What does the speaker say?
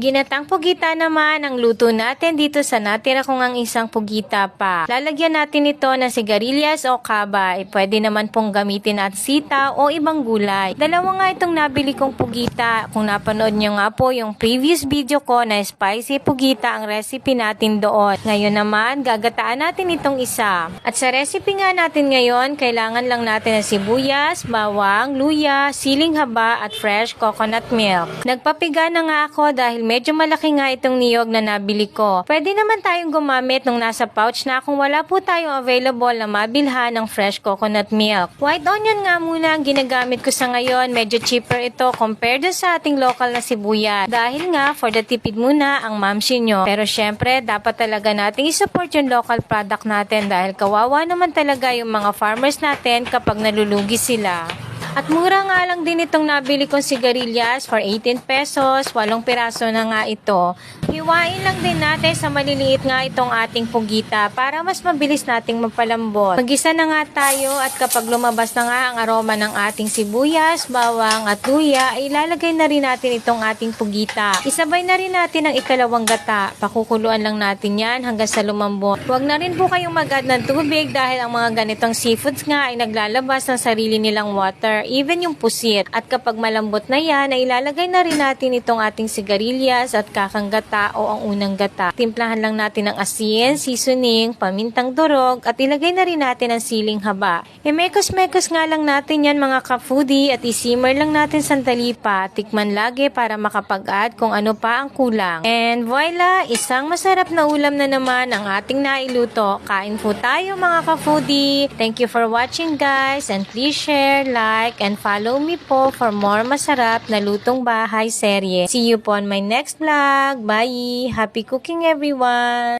Ginatang pugita naman ang luto natin dito sa natira kong ang isang pugita pa. Lalagyan natin ito ng sigarilyas o kaba. E, pwede naman pong gamitin at sita o ibang gulay. Dalawa nga itong nabili kong pugita. Kung napanood nyo nga po yung previous video ko na spicy pugita ang recipe natin doon. Ngayon naman, gagataan natin itong isa. At sa recipe nga natin ngayon, kailangan lang natin ng sibuyas, bawang, luya, siling haba at fresh coconut milk. Nagpapiga na nga ako dahil medyo malaki nga itong niyog na nabili ko. Pwede naman tayong gumamit nung nasa pouch na kung wala po tayong available na mabilhan ng fresh coconut milk. White onion nga muna ang ginagamit ko sa ngayon. Medyo cheaper ito compared sa ating local na sibuyas. Dahil nga, for the tipid muna ang mamsi nyo. Pero syempre, dapat talaga nating isupport yung local product natin dahil kawawa naman talaga yung mga farmers natin kapag nalulugi sila. At mura nga lang din itong nabili kong sigarilyas for 18 pesos. Walong piraso na nga ito. Hiwain lang din natin sa maliliit nga itong ating pugita para mas mabilis nating mapalambot. Magisa na nga tayo at kapag lumabas na nga ang aroma ng ating sibuyas, bawang at luya, ay ilalagay na rin natin itong ating pugita. Isabay na rin natin ang ikalawang gata. Pakukuluan lang natin yan hanggang sa lumambot. Huwag na rin po kayong mag-add ng tubig dahil ang mga ganitong seafoods nga ay naglalabas ng sarili nilang water, even yung pusit. At kapag malambot na yan, ay ilalagay na rin natin itong ating sigarilyas at kakang gata o ang unang gata. Timplahan lang natin ng asin, seasoning, pamintang durog at ilagay na rin natin ang siling haba. E mekos-mekos nga lang natin yan mga ka-foodie at isimmer lang natin sandali pa. Tikman lagi para makapag-add kung ano pa ang kulang. And voila, isang masarap na ulam na naman ang ating nailuto. Kain po tayo mga ka-foodie. Thank you for watching guys and please share, like, and follow me po for more masarap na lutong bahay serye. See you po on my next vlog. Bye! Happy cooking everyone!